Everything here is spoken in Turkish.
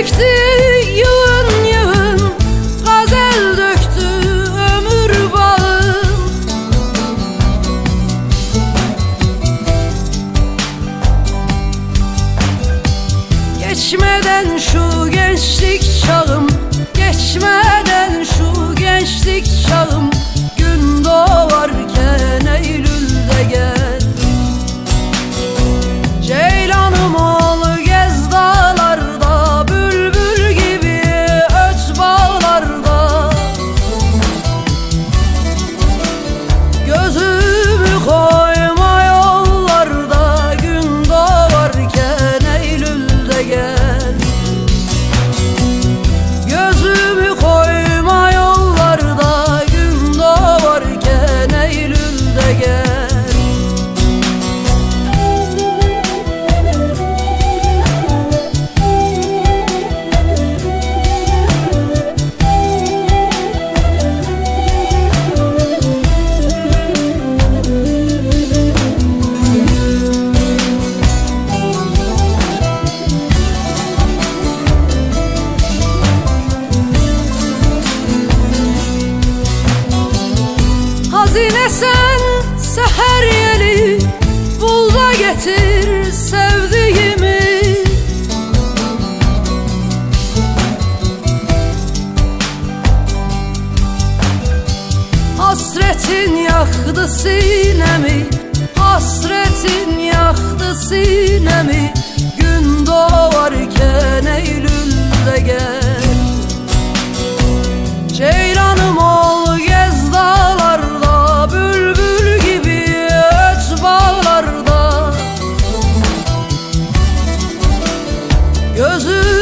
dikti yığın yığın. Gazel döktü ömür bağın Geçmeden şu gençlik çağım Geçmeden şu gençlik çağım Hazine sen seher yeli Bul da getir sevdiğimi. Hasretin yaktı sinemi Hasretin yaktı sinemi Gözüm